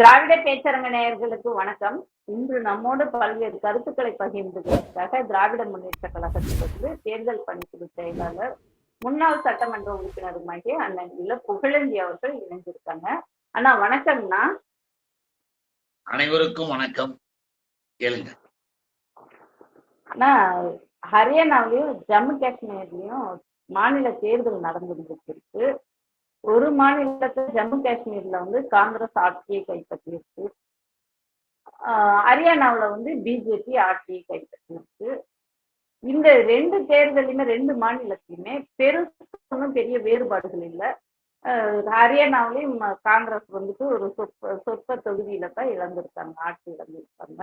திராவிட பேச்சரங்க நேயர்களுக்கு வணக்கம். இன்று நம்மோடு பல்வேறு கருத்துக்களை பகிர்ந்ததற்காக திராவிட முன்னேற்ற கழகத்திலிருந்து தேர்தல் பணிக்குழு செயலாளர் முன்னாள் சட்டமன்ற உறுப்பினருமாகிய அண்ணன் இள புகழஞ்சி அவர்கள் இணைஞ்சிருக்காங்க அண்ணா வணக்கம்ண்ணா. அனைவருக்கும் வணக்கம். கேளுங்க. அண்ணா ஹரியானாவிலையும் ஜம்மு காஷ்மீர்லயும் மாநில தேர்தல் நடந்துட்டு இருக்கு. ஒரு மாநிலத்தில் ஜம்மு காஷ்மீர்ல வந்து காங்கிரஸ் ஆட்சியை கைப்பற்றியிருக்கு. ஆஹ் ஹரியானாவுல வந்து பிஜேபி ஆட்சியை கைப்பற்றியிருக்கு. இந்த ரெண்டு தேர்தலுமே ரெண்டு மாநிலத்திலுமே பெருசு பெரிய வேறுபாடுகள் இல்லை. ஹரியானாவிலையும் காங்கிரஸ் வந்துட்டு ஒரு சொற்ப சொற்ப தொகுதியில தான் இழந்திருக்காங்க ஆட்சி இழந்திருக்காங்க.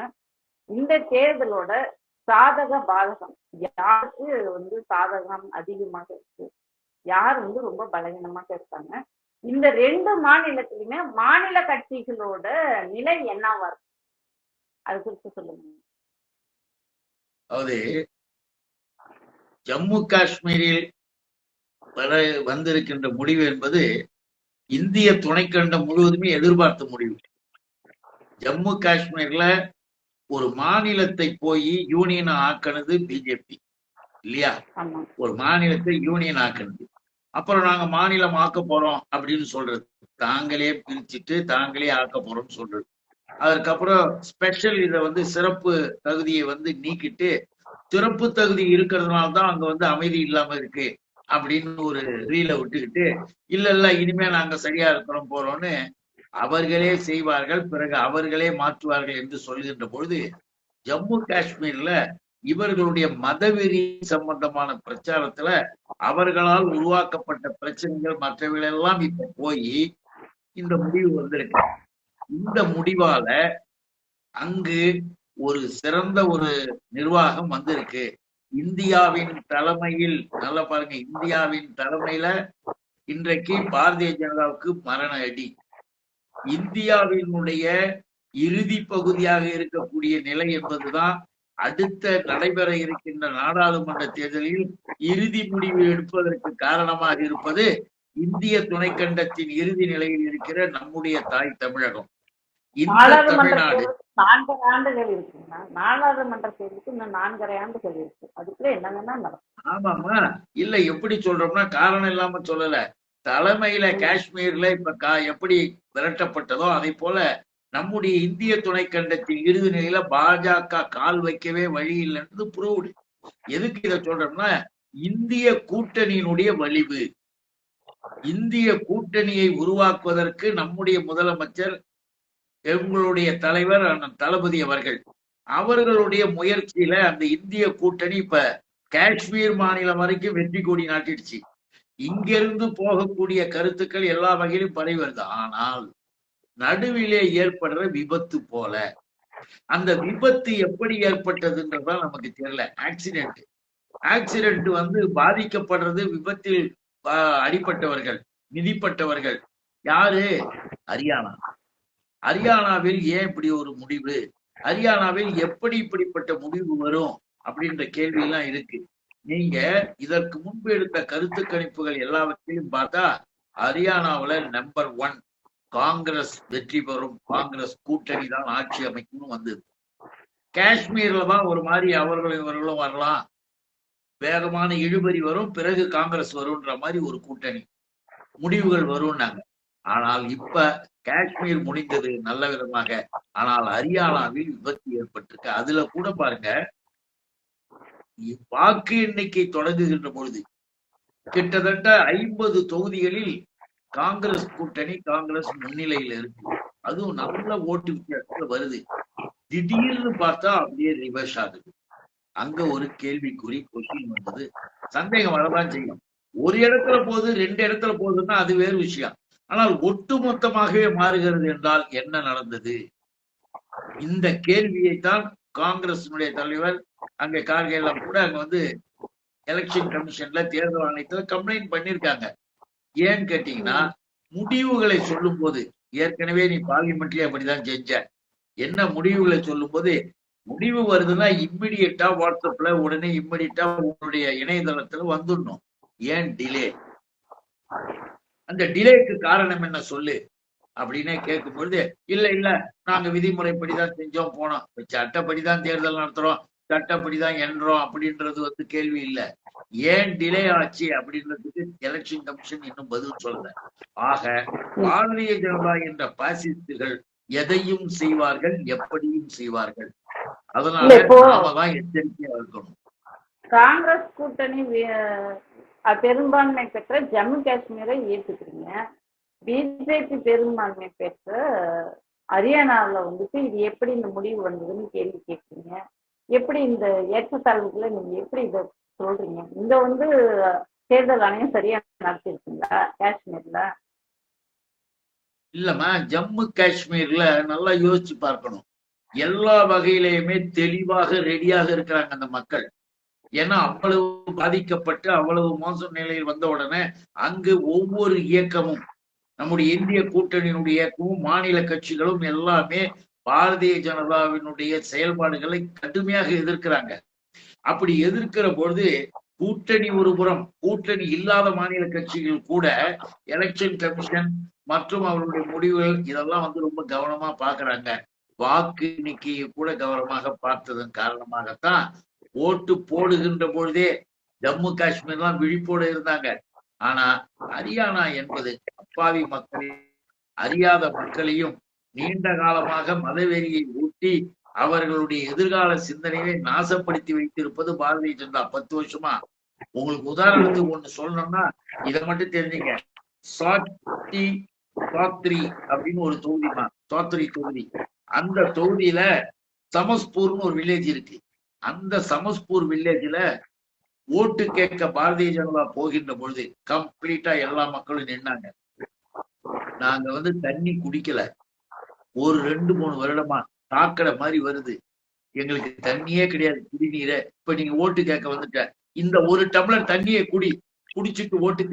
இந்த தேர்தலோட சாதக பாதகம் யாருக்கு வந்து சாதகம் அதிகமாக இருக்கு? யார் வந்து ரொம்ப பலவீனமாக இருக்காங்க. இந்த ரெண்டு மாநிலத்திலுமே மாநில கட்சிகளோட நிலை என்னவா இருக்கு? அது குறித்து சொல்லுங்க. அதாவது ஜம்மு காஷ்மீரில் வர வந்திருக்கின்ற முடிவு என்பது இந்திய துணைக்கண்டம் முழுவதுமே எதிர்பார்த்த முடிவு. ஜம்மு காஷ்மீர்ல ஒரு மாநிலத்தை போய் யூனியன் ஆக்கினது பிஜேபி இல்லையா? ஒரு மாநிலத்தை யூனியன் ஆக்குனது. அப்புறம் நாங்க மாநிலம் ஆக்க போறோம் அப்படின்னு சொல்றது. தாங்களே பிரிச்சுட்டு தாங்களே ஆக்க போறோம்னு சொல்றது. அதற்கப்புறம் ஸ்பெஷல் இதை வந்து சிறப்பு தகுதியை வந்து நீக்கிட்டு சிறப்பு தகுதி இருக்கிறதுனால தான் அங்க வந்து அமைதி இல்லாம இருக்கு அப்படின்னு ஒரு ரீலை விட்டுக்கிட்டு இல்ல இல்ல இனிமே நாங்க சரியா இருக்கிறோம் போறோம்னு அவர்களே செய்வார்கள் பிறகு அவர்களே மாற்றுவார்கள் என்று சொல்லுகின்ற பொழுது ஜம்மு காஷ்மீர்ல இவர்களுடைய மதவெறி சம்பந்தமான பிரச்சாரத்துல அவர்களால் உருவாக்கப்பட்ட பிரச்சனைகள் மற்றவைகள் எல்லாம் இப்ப போய் இந்த முடிவு வந்திருக்கு. இந்த முடிவால அங்கு ஒரு சிறந்த ஒரு நிர்வாகம் வந்திருக்கு. இந்தியாவின் தலைமையில் நல்லா பாருங்க இந்தியாவின் தலைமையில இன்றைக்கு பாரதிய ஜனதாவுக்கு மரண அடி. இந்தியாவினுடைய இறுதி பகுதியாக இருக்கக்கூடிய நிலை என்பதுதான் அடுத்த நடைபெற இருக்கின்ற நாடாளுமன்ற தேர்தலில் இறுதி முடிவு எடுப்பதற்கு காரணமாக இருப்பது இந்திய துணைக்கண்டத்தின் இறுதி நிலையில் இருக்கிற நம்முடைய தாய் தமிழகம். இந்த நாடாளுமன்ற தமிழ்நாடு. நான்கரை ஆண்டுகள் இருக்குங்கண்ணா நாடாளுமன்ற தேர்தலுக்கு இன்னும் நான்கரை ஆண்டுகள் இருக்கு. அதுக்குள்ள என்னங்கன்னா ஆமாமா. இல்ல எப்படி சொல்றோம்னா காரணம் இல்லாம சொல்லல. தலைமையில காஷ்மீர்ல இப்ப கா எப்படி விரட்டப்பட்டதோ அதை போல நம்முடைய இந்திய துணைக்கண்டத்தின் இறுதி நிலையில பாஜக கால் வைக்கவே வழி இல்லைன்றது ப்ரூவ்டு எதுக்கு இதை சொல்றோம்னா இந்திய கூட்டணியினுடைய வலிவு. இந்திய கூட்டணியை உருவாக்குவதற்கு நம்முடைய முதலமைச்சர் எங்களுடைய தலைவர் அண்ணன் தளபதி அவர்கள். அவர்களுடைய முயற்சியில அந்த இந்திய கூட்டணி இப்ப காஷ்மீர் மாநிலம் வரைக்கும் வெற்றி கொடி நாட்டிடுச்சு. இங்கிருந்து போகக்கூடிய கருத்துக்கள் எல்லா வகையிலும் பரவி வருது. ஆனால் நடுவிலே ஏற்படுற விபத்து போல. அந்த விபத்து எப்படி ஏற்பட்டதுன்றதான் நமக்கு தெரியல. ஆக்சிடென்ட் ஆக்சிடென்ட் வந்து பாதிக்கப்படுறது விபத்தில் அடிப்பட்டவர்கள் அடிபட்டவர்கள் மிதிப்பட்டவர்கள். யாரு? ஹரியானா. ஹரியானாவில் ஏன் இப்படி ஒரு முடிவு? ஹரியானாவில் எப்படி இப்படிப்பட்ட முடிவு வரும்? அப்படின்ற கேள்வி எல்லாம் இருக்கு. நீங்க இதற்கு முன்பு எடுத்த கருத்து கணிப்புகள் எல்லாவற்றையும் பார்த்தா ஹரியானாவுல நம்பர் ஒன் காங்கிரஸ் வெற்றி பெறும் காங்கிரஸ் கூட்டணி தான் ஆட்சி அமைக்கும்னு வந்தது. காஷ்மீர்ல தான் ஒரு மாதிரி அவர்களும் இவர்களும் வரலாம். வேகமான இழுபறி வரும் பிறகு காங்கிரஸ் வரும்ன்ற மாதிரி ஒரு கூட்டணி. முடிவுகள் வரும்னாங்க. ஆனால் இப்ப காஷ்மீர் முடிந்தது நல்ல விதமாக. ஆனால் ஹரியானாவில் விபத்து ஏற்பட்டிருக்கு. அதுல கூட பாருங்க வாக்கு எண்ணிக்கை தொடங்குகின்ற பொழுது கிட்டத்தட்ட ஐம்பது தொகுதிகளில் காங்கிரஸ் கூட்டணி காங்கிரஸ் முன்னிலையில இருக்கு. அதுவும் நல்ல ஓட்டு வித்தியாசத்துல வருது. திடீர்னு பார்த்தா அப்படியே ரிவர்ஸ் ஆகுது. அங்க ஒரு கேள்விக்குறி கொஸ்டின் வந்தது. சந்தேகம் வரதான் செய்யும். ஒரு இடத்துல போகுது ரெண்டு இடத்துல போகுதுன்னா அது வேறு விஷயம். ஆனால் ஒட்டு மொத்தமாகவே மாறுகிறது என்றால் என்ன நடந்தது? இந்த கேள்வியைத்தான் காங்கிரசினுடைய தலைவர் அங்க கார்கே எல்லாம் கூட அங்க வந்து எலெக்ஷன் கமிஷன்ல தேர்தல் ஆணையத்துல கம்ப்ளைண்ட் பண்ணிருக்காங்க ஏன்னு கேட்டீங்கன்னா முடிவுகளை சொல்லும் போது ஏற்கனவே நீ பார்லிமெண்ட்லயே அப்படிதான் செஞ்ச என்ன முடிவுகளை சொல்லும் போது முடிவு வருதுன்னா இம்மிடியட்டா வாட்ஸ்அப்ல உடனே இம்மிடியட்டா உங்களுடைய இணையதளத்துல வந்துடணும். ஏன் டிலே அந்த டிலேக்கு காரணம் என்ன சொல்லு? அப்படின்னே கேட்கும் பொழுது இல்ல இல்ல நாங்க விதிமுறைப்படிதான் செஞ்சோம் போனோம். இப்ப சட்டப்படிதான் தேர்தல் நடத்துறோம். சட்டப்படிதான் எண்றோம் அப்படின்றது வந்து கேள்வி இல்ல. ஏன் டிலே ஆச்சு அப்படின்றதுக்கு எலெக்ஷன் கமிஷன் இன்னும் பதில் சொல்லல. ஆக பாரதிய ஜனதா என்ற பாசிஸ்டுகள் எதையும் செய்வார்கள் எப்படியும் செய்வார்கள்? அதனால நாம தான் எச்சரிக்கையா இருக்கணும். காங்கிரஸ் கூட்டணி பெரும்பான்மை பெற்ற ஜம்மு காஷ்மீரை ஏற்றுக்கிறீங்க பிஜேபி பெரும்பான்மை பெற்ற ஹரியானாவில் வந்துட்டு இது எப்படி இந்த முடிவு வந்ததுன்னு கேள்வி கேட்குறீங்க. எப்படி இந்த ஏற்றத்தாழ்வுகளை நீங்க எப்படி இதை சொல்றீங்க? இந்த வந்து தேர்தல் ஆணையம் சரியா நடத்திருக்கீங்களா? காஷ்மீர்ல? இல்லம்மா ஜம்மு காஷ்மீர்ல நல்லா யோசிச்சு பார்க்கணும். எல்லா வகையிலையுமே தெளிவாக ரெடியாக இருக்கிறாங்க அந்த மக்கள். ஏன்னா அவ்வளவு பாதிக்கப்பட்டு அவ்வளவு மோசம் நிலையில் வந்த உடனே அங்கு ஒவ்வொரு இயக்கமும் நம்முடைய இந்திய கூட்டணியினுடைய இயக்கமும் மாநில கட்சிகளும் எல்லாமே பாரதிய ஜனதாவினுடைய செயல்பாடுகளை கடுமையாக எதிர்க்கிறாங்க. அப்படி எதிர்க்கிற பொழுது கூட்டணி ஒரு புறம் கூட்டணி இல்லாத மாநில கட்சிகள் கூட எலெக்ஷன் கமிஷன் மற்றும் அவருடைய முடிவுகள் இதெல்லாம் வந்து ரொம்ப கவனமா பாக்குறாங்க வாக்கு எண்ணிக்கையை கூட கவனமாக பார்த்ததன் காரணமாகத்தான் ஓட்டு போடுகின்ற பொழுதே ஜம்மு காஷ்மீர்லாம் விழிப்போடு இருந்தாங்க. ஆனா ஹரியானா என்பது அப்பாவி மக்களையும் அறியாத மக்களையும் நீண்ட காலமாக மதவெறியை ஊட்டி அவர்களுடைய எதிர்கால சிந்தனையை நாசப்படுத்தி வைத்திருப்பது பாரதிய ஜனதா. பத்து வருஷமா. உங்களுக்கு உதாரணத்துக்கு ஒண்ணு சொல்லணும்னா இதை மட்டும் தெரிஞ்சுங்க. சாத்தி சாத்ரி அப்படின்னு ஒரு தொகுதிமா சாத்ரி தொகுதி. அந்த தொகுதியில சமஸ்பூர்னு ஒரு வில்லேஜ் இருக்கு. அந்த சமஸ்பூர் வில்லேஜ்ல ஓட்டு கேட்க பாரதிய ஜனதா போகின்ற பொழுது கம்ப்ளீட்டா எல்லா மக்களும் நின்னாங்க. நாங்க வந்து தண்ணி குடிக்கல. ஒரு ரெண்டு மூணு வருடமா தாக்கடை மாதிரி வருது. எங்களுக்கு தண்ணியே கிடையாது குடிநீரை. இப்ப நீங்க ஓட்டு கேட்க வந்துட்ட. இந்த ஒரு டம்ளர் தண்ணியை குடி குடிச்சிட்டு ஓட்டு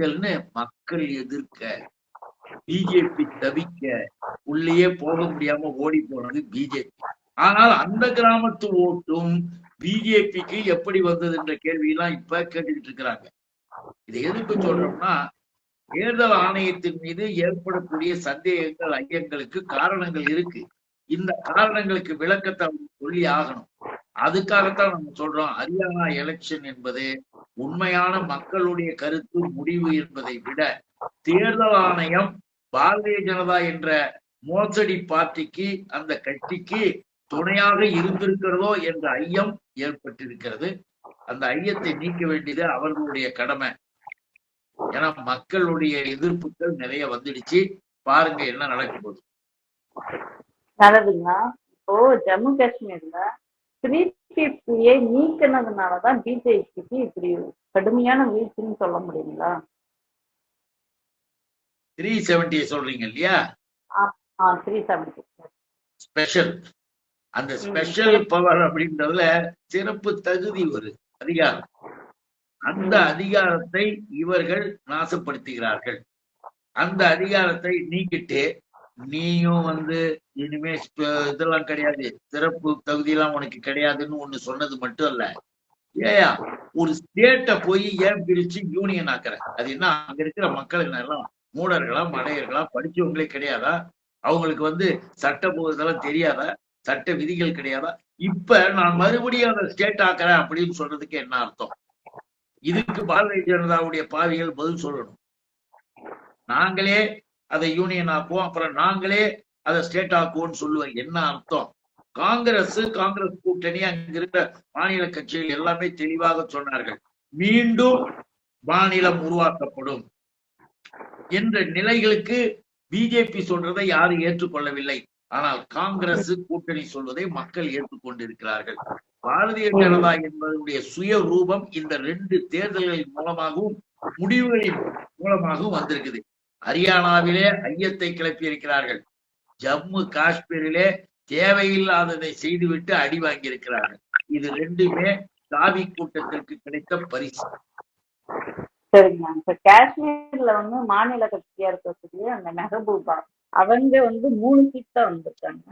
மக்கள் எதிர்க்க பிஜேபி தவிக்க உள்ளேயே போக முடியாம ஓடி போனது பிஜேபி ஆனால் அந்த கிராமத்து ஓட்டும் பிஜேபிக்கு எப்படி வந்தது என்ற கேள்வியெல்லாம் இப்ப கேட்டுக்கிட்டு இருக்கிறாங்க. இதை எதுக்கு சொல்றோம்னா தேர்தல் ஆணையத்தின் மீது ஏற்படக்கூடிய சந்தேகங்கள் ஐயங்களுக்கு காரணங்கள் இருக்கு. இந்த காரணங்களுக்கு விளக்கத்தை சொல்லி ஆகணும். அதுக்காகத்தான் நம்ம சொல்றோம் ஹரியானா எலெக்ஷன் என்பது உண்மையான மக்களுடைய கருத்து முடிவு என்பதை விட தேர்தல் ஆணையம் பாரதிய ஜனதா என்ற மோசடி பார்ட்டிக்கு அந்த கட்சிக்கு துணையாக இருந்திருக்கிறதோ என்ற ஐயம் ஏற்பட்டிருக்கிறது. அந்த ஐயத்தை நீக்க வேண்டியது அவர்களுடைய கடமை. ஏன்னா மக்களுடைய எதிர்ப்புகள் நிறைய வந்துடுச்சு. பாருங்க என்ன நடக்க போகுது. நல்லதுங்க. இப்போ ஜம்மு காஷ்மீர்ல த்ரீ பிப்டியை நீக்கினதுனாலதான் பிஜேபிக்கு இப்படி கடுமையான வீழ்ச்சின்னு சொல்ல முடியுங்களா? த்ரீ செவன்டியை சொல்றீங்க இல்லையா? ஆ த்ரீ செவன்டி ஸ்பெஷல். அந்த ஸ்பெஷல் பவர் அப்படின்றதுல சிறப்பு தகுதி ஒரு அதிகாரம். அந்த அதிகாரத்தை இவர்கள் நாசப்படுத்துகிறார்கள். அந்த அதிகாரத்தை நீக்கிட்டு நீயும் வந்து இனிமே இதெல்லாம் கிடையாது. சிறப்பு தகுதியெல்லாம் உனக்கு கிடையாதுன்னு ஒண்ணு சொன்னது மட்டும் இல்ல. ஏயா ஒரு ஸ்டேட்ட போய் ஏன் பிரிச்சு யூனியன் ஆக்குற? அது என்ன? அங்க இருக்கிற மக்கள் என்ன எல்லாம் மூடர்களா மடையர்களா படிச்சவங்களே கிடையாதா? அவங்களுக்கு வந்து சட்ட போதெல்லாம் தெரியாதா? சட்ட விதிகள் கிடையாதா? இப்ப நான் மறுபடியும் அதை ஸ்டேட் ஆக்குறேன் அப்படின்னு சொல்றதுக்கு என்ன அர்த்தம்? இதுக்கு பாரதிய ஜனதாவுடைய பாவிகள் பதில் சொல்லணும். நாங்களே அதை யூனியன் ஆக்குவோம் அப்புறம் நாங்களே அதை ஸ்டேட் ஆக்குவோம்னு சொல்லுவேன். என்ன அர்த்தம்? காங்கிரஸ் காங்கிரஸ் கூட்டணி அங்க மாநில கட்சிகள் எல்லாமே தெளிவாக சொன்னார்கள். மீண்டும் மாநிலம் உருவாக்கப்படும் என்ற நிலைகளுக்கு பிஜேபி சொல்றதை யாரும் ஏற்றுக்கொள்ளவில்லை. ஆனால் காங்கிரஸ் கூட்டணி சொல்வதை மக்கள் ஏற்றுக்கொண்டிருக்கிறார்கள். பாரதிய ஜனதா என்பதனுடைய சுய ரூபம் இந்த ரெண்டு தேர்தல்களின் மூலமாகவும் முடிவுகளின் மூலமாகவும் வந்திருக்குது. ஹரியானாவிலே ஐயத்தை கிளப்பி இருக்கிறார்கள் ஜம்மு காஷ்மீரிலே தேவையில்லாததை செய்துவிட்டு அடி வாங்கியிருக்கிறார்கள். இது ரெண்டுமே தாவி கூட்டத்திற்கு கிடைத்த பரிசு. சரிங்க இப்ப காஷ்மீர்ல வந்து மாநில கட்சியா இருக்கக்கூடிய அந்த மெஹபூபா அவங்க வந்து மூணு சீட் தான் வந்திருக்காங்க.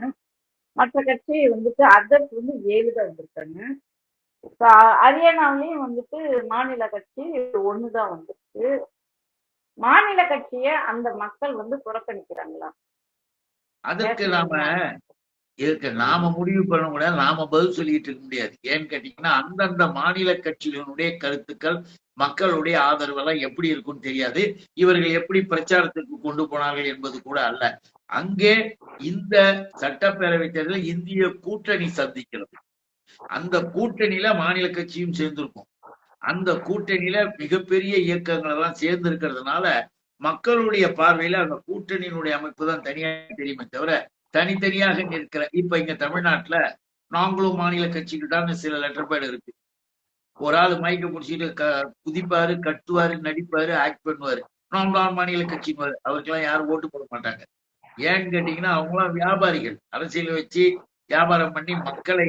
மற்ற கட்சி வந்துட்டு அதர்ஸ் வந்து ஏழு தான் வந்திருக்காங்க. இப்ப ஹரியானாவிலையும் வந்துட்டு மாநில கட்சி ஒண்ணுதான் வந்துருக்கு. மாநில கட்சிய அந்த மக்கள் வந்து புறக்கணிக்கிறாங்களா? அதற்கு நாம இதுக்கு நாம முடிவு பண்ண முடியாது நாம பதில் சொல்லிட்டு இருக்க முடியாது. ஏன்னு கேட்டீங்கன்னா அந்தந்த மாநில கட்சிகளுடைய கருத்துக்கள் மக்களுடைய ஆதரவு எல்லாம் எப்படி இருக்கும்னு தெரியாது. இவர்கள் எப்படி பிரச்சாரத்துக்கு கொண்டு போனார்கள் என்பது கூட அல்ல. அங்கே இந்த சட்டப்பேரவை தேர்தலில் இந்திய கூட்டணி சந்திக்கிறது. அந்த கூட்டணியில மாநில கட்சியும் சேர்ந்திருக்கும். அந்த கூட்டணியில மிகப்பெரிய இயக்கங்கள் எல்லாம் சேர்ந்து இருக்கிறதுனால மக்களுடைய பார்வையில அந்த கூட்டணியினுடைய அமைப்பு தான் தனியா தெரியுமே தவிர தனித்தனியாக நிற்கிற இப்ப இங்க தமிழ்நாட்டுல நாங்களும் மாநில கட்சிக்கிட்டான்னு சில லெட்டர் பேட் இருக்கு. ஒரு ஆள் மைக்க முடிச்சுட்டு க குதிப்பாரு கட்டுவாரு நடிப்பாரு ஆக்ட் பண்ணுவாரு. நாங்களும் மாநில கட்சின்னு அவருக்கெல்லாம் யாரும் ஓட்டு போட மாட்டாங்க. ஏன்னு கேட்டீங்கன்னா அவங்களாம் வியாபாரிகள். அரசியல் வச்சு வியாபாரம் பண்ணி மக்களை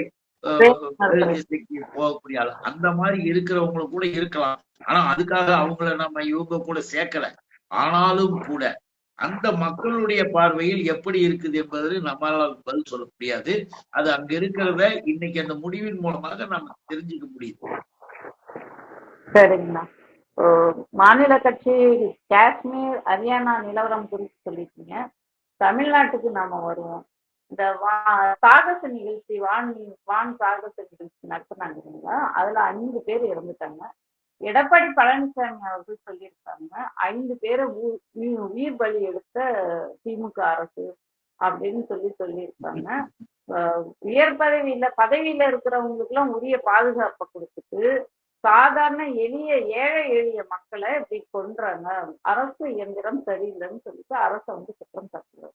போகக்கூடிய ஆள். அந்த மாதிரி இருக்கிறவங்களும் கூட இருக்கலாம். ஆனா அதுக்காக அவங்கள நம்ம இவங்க கூட சேர்க்கல. ஆனாலும் கூட அந்த மக்களுடைய பார்வையில் எப்படி இருக்குது என்பது நம்மளால் பதில் சொல்ல முடியாது. அது அங்க இருக்கிறத இன்னைக்கு அந்த முடிவின் மூலமாக நம்ம தெரிஞ்சுக்க முடியுது சரிங்கண்ணா. மாநில கட்சி காஷ்மீர் ஹரியானா நிலவரம் குறித்து சொல்லிட்டீங்க தமிழ்நாட்டுக்கு நாம வருவோம். இந்த வா சாகச நிகழ்ச்சி வான் வான் சாகச நிகழ்ச்சி நடத்தினாங்க இல்லைங்களா? அதுல அஞ்சு பேர் இறந்துட்டாங்க. எடப்பாடி பழனிசாமி அவர்கள் சொல்லியிருக்காங்க ஐந்து பேரை உயிர் பலி எடுத்த திமுக அரசு அப்படின்னு சொல்லி சொல்லியிருக்காங்க. உயர் பதவியில பதவியில இருக்கிறவங்களுக்கு எல்லாம் உரிய பாதுகாப்பை கொடுத்துட்டு சாதாரண எளிய ஏழை எளிய மக்களை இப்படி கொன்றாங்க. அரசு இயந்திரம் சரியில்லைன்னு சொல்லிட்டு அரசை வந்து குற்றம் சாட்டுறாரு.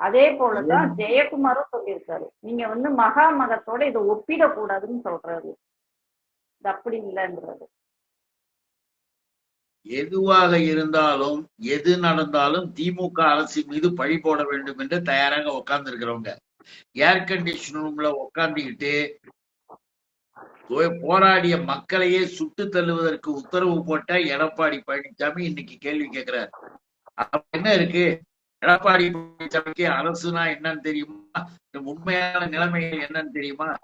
அதே போலதான் ஜெயக்குமாரும் சொல்லியிருக்காரு. நீங்க வந்து மகா மகத்தோட இதை ஒப்பிடக்கூடாதுன்னு சொல்றாரு. இது அப்படி இல்லைன்றது எதுவாக இருந்தாலும் எது நடந்தாலும் திமுக அரசு மீது பழி போட வேண்டும் என்று தயாராக உட்கார்ந்து இருக்கிறவங்க ஏர் கண்டிஷன் ரூம்ல உட்காந்துக்கிட்டு போராடிய மக்களையே சுட்டு தள்ளுவதற்கு உத்தரவு போட்ட எடப்பாடி பழனிசாமி இன்னைக்கு கேள்வி கேட்கிறார். என்ன இருக்கு? எடப்பாடி பழனிசாமிக்கு அரசுனா என்னன்னு தெரியுமா? உண்மையான நிலைமைகள் என்னன்னு தெரியுமா?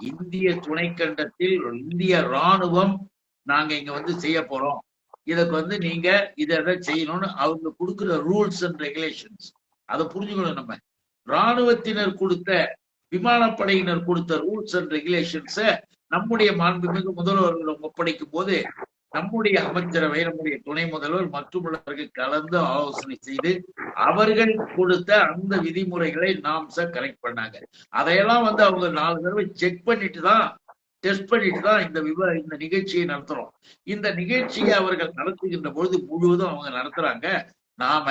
இந்திய துணைக்கண்டத்தில் இந்திய ராணுவம் நாங்க இங்க வந்து செய்ய போறோம். இதுக்கு வந்து நீங்க இதை செய்யணும்னு அவங்க கொடுக்குற ரூல்ஸ் அண்ட் ரெகுலேஷன்ஸ் அதை புரிஞ்சுக்கணும் நம்ம. ராணுவத்தினர் கொடுத்த விமானப்படையினர் கொடுத்த ரூல்ஸ் அண்ட் ரெகுலேஷன்ஸ நம்முடைய மாண்புமிகு முதல்வர்களிடம் ஒப்படைக்கும் போது நம்முடைய அமைச்சரவை நம்முடைய துணை முதல்வர் மற்றுமுள்ளவர்கள் கலந்து ஆலோசனை செய்து அவர்கள் கொடுத்த அந்த விதிமுறைகளை நாம் சார் கரெக்ட் பண்ணாங்க. அதையெல்லாம் வந்து அவங்க நாலு தடவை செக் பண்ணிட்டு தான் டெஸ்ட் பண்ணிட்டு தான் இந்த விவ இந்த நிகழ்ச்சியை நடத்துறோம். இந்த நிகழ்ச்சியை அவர்கள் நடத்துகின்ற பொழுது முழுவதும் அவங்க நடத்துறாங்க. நாம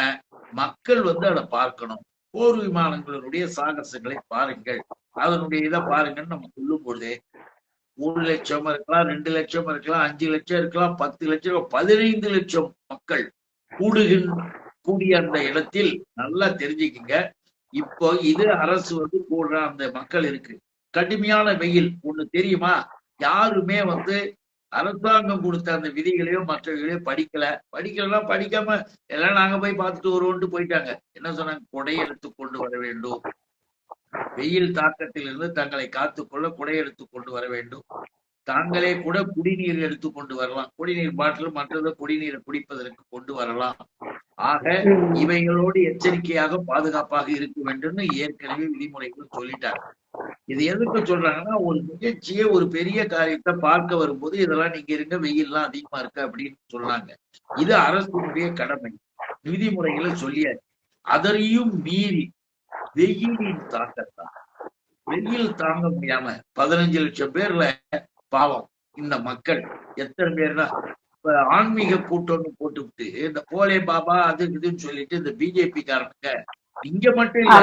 மக்கள் வந்து அதை பார்க்கணும். போர் விமானங்களுடைய சாகசங்களை பாருங்கள். அதனுடைய இதை பாருங்கன்னு நம்ம சொல்லும் பொழுது மூணு லட்சம் இருக்கலாம் ரெண்டு லட்சம் இருக்கலாம் அஞ்சு லட்சம் இருக்கலாம் பத்து லட்சம் பதினைந்து லட்சம் மக்கள் கூடுகின்ற கூடிய அந்த இடத்தில் நல்லா தெரிஞ்சுக்கிங்க. இப்போ இது அரசு வந்து கூடுற அந்த மக்கள் இருக்கு. கடுமையான வெயில் ஒண்ணு தெரியுமா? யாருமே வந்து அரசாங்கம் கொடுத்த அந்த விதிகளையோ மற்றவைகளையோ படிக்கல. படிக்கலன்னா படிக்காம எல்லாம் நாங்க போய் பார்த்துட்டு வருவோம்ட்டு போயிட்டாங்க. என்ன சொன்னாங்க? கொடை எடுத்து கொண்டு வர வேண்டும். வெயில் தாக்கத்தில் இருந்து தங்களை காத்துக்கொள்ள குடை எடுத்து கொண்டு வர வேண்டும். தாங்களே கூட குடிநீர் எடுத்து கொண்டு வரலாம். குடிநீர் பாட்டில் மற்றது குடிநீரை குடிப்பதற்கு கொண்டு வரலாம். ஆக இவைகளோடு எச்சரிக்கையாக பாதுகாப்பாக இருக்க வேண்டும் ஏற்கனவே விதிமுறைகள் சொல்லிட்டாங்க. இது எதுக்கு சொல்றாங்கன்னா ஒரு நிகழ்ச்சியை ஒரு பெரிய காரியத்தை பார்க்க வரும்போது இதெல்லாம் நீங்க இருங்க வெயில்லாம் அதிகமா இருக்கு அப்படின்னு சொன்னாங்க. இது அரசுடைய கடமை. விதிமுறைகளை சொல்லியாச்சு. அதனையும் மீறி வெயிலின் தாக்கத்தான். வெயில் தாங்க முடியாம பதினஞ்சு லட்சம் பேர்ல பாவம் இந்த மக்கள். எத்தனை பேர்னா இப்ப ஆன்மீக கூட்டம்னு போட்டுவிட்டு இந்த போலே பாபா அது இதுன்னு சொல்லிட்டு இந்த பிஜேபி காரனுங்க இங்க மட்டும் இல்ல.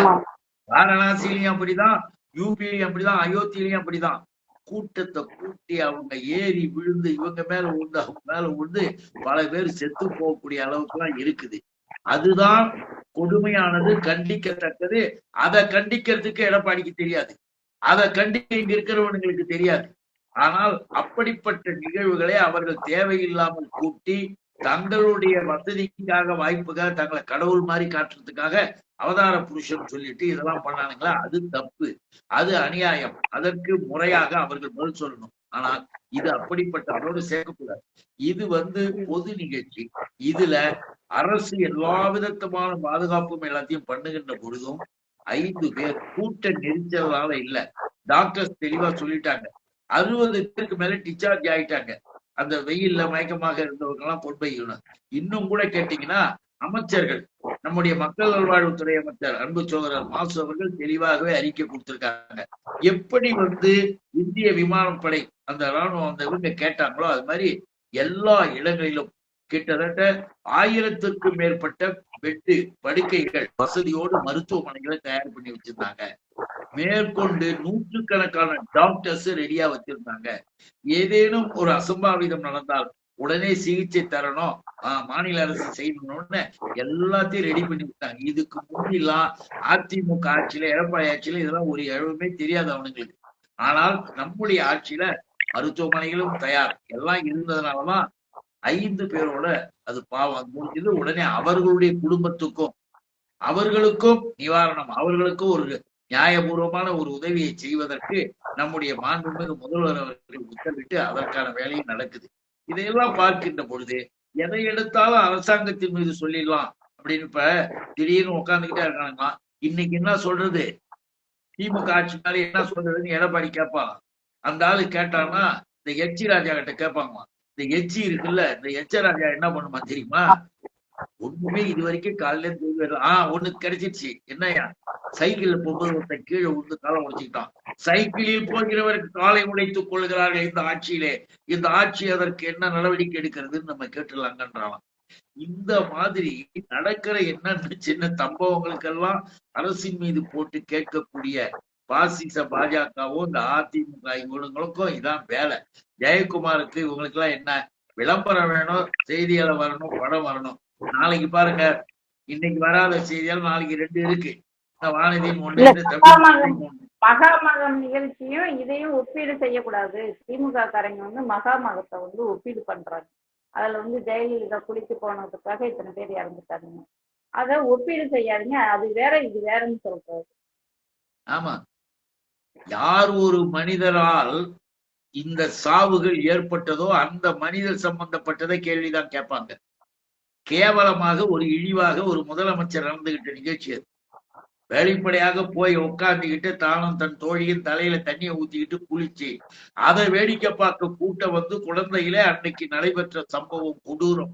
வாரணாசிலையும் அப்படிதான் யூபிலையும் அப்படிதான் அயோத்தியிலையும் அப்படிதான். கூட்டத்தை கூட்டி அவங்க ஏறி விழுந்து இவங்க மேல விழுந்து அவங்க மேல விழுந்து பல பேர் செத்து போகக்கூடிய அளவுக்கு எல்லாம் இருக்குது. அதுதான் கொடுமையானது கண்டிக்கத்தக்கது. அதை கண்டிக்கிறதுக்கு எடப்பாடிக்கு தெரியாது. அதை கண்டிக்க இங்க இருக்கிறவனுங்களுக்கு தெரியாது. ஆனால் அப்படிப்பட்ட நிகழ்வுகளை அவர்கள் தேவையில்லாமல் கூட்டி தங்களுடைய வசதிக்காக வாய்ப்புக்காக தங்களை கடவுள் மாதிரி காட்டுறதுக்காக அவதார புருஷன் சொல்லிட்டு இதெல்லாம் பண்ணானுங்களா? அது தப்பு. அது அநியாயம். அதற்கு முறையாக அவர்கள் பதில் சொல்லணும். ஆனால் இது அப்படிப்பட்ட அவரோடு சேர்க்கக்கூடாது. இது வந்து பொது நிகழ்ச்சி. இதுல அரசு எல்லா விதத்துமான பாதுகாப்பும் எல்லாத்தையும் பண்ணுகின்ற பொழுதும் ஐந்து பேர் கூட்ட நெரிச்சலால இல்ல. டாக்டர்ஸ் தெளிவா சொல்லிட்டாங்க. அறுபது பேருக்கு மேல டிஸ்சார்ஜ் ஆயிட்டாங்க. அந்த வெயில்ல மயக்கமாக இருந்தவங்க எல்லாம் பொன்வைக்கணும் இன்னும் கூட கேட்டீங்கன்னா அமைச்சர்கள் நம்முடைய மக்கள் நல்வாழ்வுத்துறை அமைச்சர் அன்பு சோதரர் மாசு அவர்கள் தெளிவாகவே அறிக்கை கொடுத்திருக்காங்க. எப்படி வந்து இந்திய விமானப்படை அந்த ராணுவம் அந்த இவங்க கேட்டாங்களோ அது மாதிரி எல்லா இடங்களிலும் கிட்டத்தட்ட ஆயிரத்திற்கும் மேற்பட்ட பெட்டு படுக்கைகள் வசதியோடு மருத்துவமனைகளை தயார் பண்ணி வச்சிருந்தாங்க. மேற்கொண்டு நூற்றுக்கணக்கான டாக்டர்ஸ் ரெடியா வச்சிருந்தாங்க. ஏதேனும் ஒரு அசம்பாவிதம் நடந்தால் உடனே சிகிச்சை தரணும் ஆஹ் மாநில அரசு செய்யணும்னு எல்லாத்தையும் ரெடி பண்ணி விட்டாங்க. இதுக்கு முன்னெல்லாம் அதிமுக ஆட்சியில எடப்பாடி ஆட்சியில இதெல்லாம் ஒரு எழவுமே தெரியாது அவனுங்களுக்கு. ஆனால் நம்முடைய ஆட்சியில மருத்துவமனைகளும் தயார். எல்லாம் இருந்ததுனாலதான் ஐந்து பேரோட அது பாவம். முடிஞ்சது. உடனே அவர்களுடைய குடும்பத்துக்கும் அவர்களுக்கும் நிவாரணம் அவர்களுக்கும் ஒரு நியாயபூர்வமான ஒரு உதவியை செய்வதற்கு நம்முடைய மாண்புமிகு முதல்வர் அவர்கள் உத்தரவிட்டு அதற்கான வேலையும் நடக்குது. இதையெல்லாம் பார்க்கின்ற பொழுது எதை எடுத்தாலும் அரசாங்கத்தின் மீது சொல்லிடலாம். அப்படின்னு இப்ப திடீர்னு உட்காந்துக்கிட்டே இருக்கானுங்களா? இன்னைக்கு என்ன சொல்றது? திமுக ஆட்சினால என்ன சொல்றதுன்னு எடப்பாடி கேட்பான். அந்த ஆளு கேட்டான்னா இந்த எச்சி ராஜா கிட்ட கேட்பாங்களாம் இந்த எச்சி இருக்குல்ல இந்த எச்ச ராஜா என்ன பண்ணுமா தெரியுமா? ஒண்ணுமே இது வரைக்கும் காலையில இருந்து ஆஹ் ஒண்ணு கிடைச்சிருச்சு. என்னய்யா? சைக்கிள்ல போகும்போது ஒருத்தன் கீழே விழுந்து காலை உடைச்சுக்கிட்டான் சைக்கிளில் போகிறவருக்கு காலை உடைத்துக் கொள்கிறார்கள் இந்த ஆட்சியிலே. இந்த ஆட்சி அதற்கு என்ன நடவடிக்கை எடுக்கிறதுன்னு நம்ம கேட்டுலாங்கன்றாலாம் இந்த மாதிரி நடக்கிற என்ன சின்ன சம்பவங்களுக்கெல்லாம் அரசின் மீது போட்டு கேட்கக்கூடிய பாசிச பாஜகவும் இந்த அதிமுக இவங்களுக்கும் இதான் வேலை. ஜெயக்குமாருக்கு இவங்களுக்கு எல்லாம் என்ன? விளம்பரம் வேணும் செய்தியால வரணும் படம் வரணும். நாளைக்கு பாருங்க. இன்னைக்கு வராத செய்தியால் நாளைக்கு ரெண்டு இருக்கு. தமிழ் ஒண்ணு மகாமகம் நிகழ்ச்சியும் இதையும் ஒப்பீடு செய்யக்கூடாது. திமுக காரங்க வந்து மகாமகத்தை வந்து ஒப்பீடு பண்றாங்க. அதுல வந்து ஜெயலலிதா குளித்து போனதுக்காக இத்தனை பேர் இறந்துட்டாங்க. அத ஒப்பீடு செய்யாதீங்க. அது வேற இது வேறன்னு சொல்றாரு ஆமா. யார் ஒரு மனிதரால் இந்த சாவுகள் ஏற்பட்டதோ அந்த மனிதர் சம்பந்தப்பட்டதை கேள்விதான் கேட்பாங்க. கேவலமாக ஒரு இழிவாக ஒரு முதலமைச்சர் நடந்துகிட்ட நிகழ்ச்சி அது. வெளிப்படையாக போய் உட்கார்ந்துகிட்டு தானும் தன் தோழியின் தலையில தண்ணியை ஊத்திக்கிட்டு குளிச்சு அதை வேடிக்கை பார்க்க கூட்டம் வந்து குழந்தையிலே அன்னைக்கு நடைபெற்ற சம்பவம் கொடூரம்.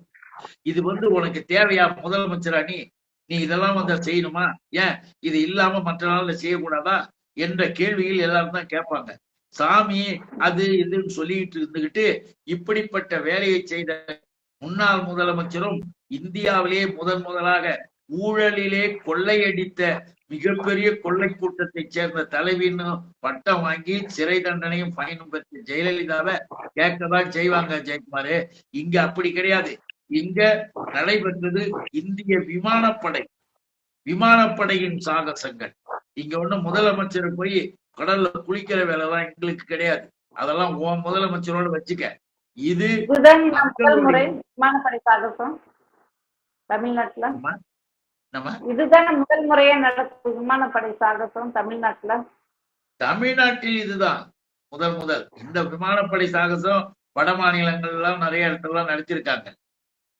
இது வந்து உனக்கு தேவையா முதலமைச்சரா நீ நீ இதெல்லாம் வந்து செய்யணுமா? ஏன்? இது இல்லாம மற்ற நாள்ல செய்யக்கூடாதா? என்ற கேள்வியில் எல்லாரும் தான் கேட்பாங்க. சாமி அது இதுன்னு சொல்லிட்டு இருந்துகிட்டு இப்படிப்பட்ட வேலையை செய்த முன்னாள் முதலமைச்சரும் இந்தியாவிலே முதன் முதலாக ஊழலிலே கொள்ளையடித்த மிகப்பெரிய கொள்ளை கூட்டத்தை சேர்ந்த தலைவின்னு பட்டம் வாங்கி சிறை தண்டனையும் பயனும் பெற்ற ஜெயலலிதாவை கேட்கதான் செய்வாங்க ஜெயக்குமாரு. இங்க அப்படி கிடையாது. இங்க நடைபெற்றது இந்திய விமானப்படை விமானப்படையின் சாகசங்கள். இங்க ஒண்ணு முதலமைச்சர் போய் கடல்ல குளிக்கிற வேலைலாம் எங்களுக்கு கிடையாது. அதெல்லாம் உன் முதலமைச்சரோட வச்சுக்க. இது இதுதான் முதல் முறை விமானப்படை சாகசம் தமிழ்நாட்டுல. இதுதான் முதல் முறையா நடக்கும் விமானப்படை சாகசம் தமிழ்நாட்டுல? தமிழ்நாட்டில் இதுதான். முதல் முதல். இந்த விமானப்படை சாகசம் வட மாநிலங்கள் எல்லாம் நிறைய இடத்துல நடத்திருக்காங்க.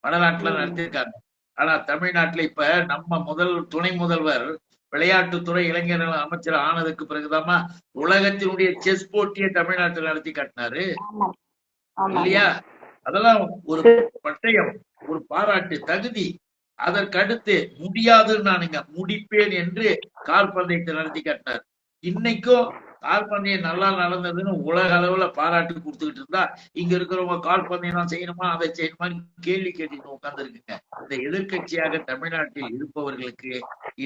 வடநாட்டுல. நடத்திருக்காங்க. ஆனா தமிழ்நாட்டுல இப்ப நம்ம முதல் துணை முதல்வர் விளையாட்டுத்துறை இளைஞர் நல அமைச்சர் ஆனதுக்கு பிறகுதாம்மா உலகத்தினுடைய செஸ் போட்டியை தமிழ்நாட்டில் நடத்தி காட்டினாரு. இல்லையா? அதெல்லாம் ஒரு பட்டயம் ஒரு பாராட்டு தகுதி. அதற்கடுத்து முடியாதுன்னானுங்க முடிப்பேன் என்று கால்பந்தயத்தை நடத்தி காட்டினார். இன்னைக்கும் கால்பந்தயம் நல்லா நடந்ததுன்னு உலக அளவுல பாராட்டு கொடுத்துக்கிட்டு இருந்தா இங்க இருக்கிறவங்க கால்பந்தயம் செய்யணுமா அதை செய்யணுமான்னு கேள்வி கேட்டுட்டு உட்கார்ந்து இருக்குங்க இந்த எதிர்க்கட்சியாக தமிழ்நாட்டில் இருப்பவர்களுக்கு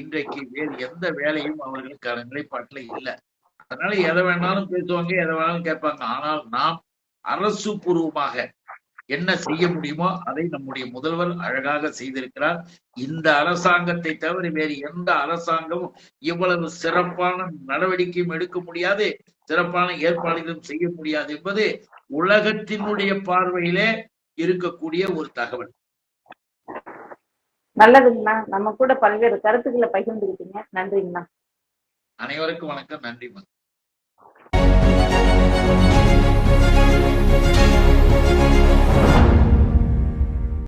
இன்றைக்கு வேறு எந்த வேலையும் அவர்களுக்கான நிலைப்பாட்டுல இல்லை. அதனால எதை வேணாலும் பேசுவாங்க எதை வேணாலும் கேட்பாங்க. ஆனால் நாம் அரசு பூர்வமாக என்ன செய்ய முடியுமோ அதை நம்முடைய முதல்வர் அழகாக செய்திருக்கிறார். இந்த அரசாங்கத்தை தவிர வேறு எந்த அரசாங்கமும் இவ்வளவு சிறப்பான நடவடிக்கையும் எடுக்க முடியாது சிறப்பான ஏற்பாடுகளும் செய்ய முடியாது என்பது உலகத்தினுடைய பார்வையிலே இருக்கக்கூடிய ஒரு தகவல். நல்லதுங்கண்ணா. நம்ம கூட பல்வேறு கருத்துக்களை பகிர்ந்துக்கிட்டீங்க நன்றிங்கண்ணா. அனைவருக்கும் வணக்கம். நன்றி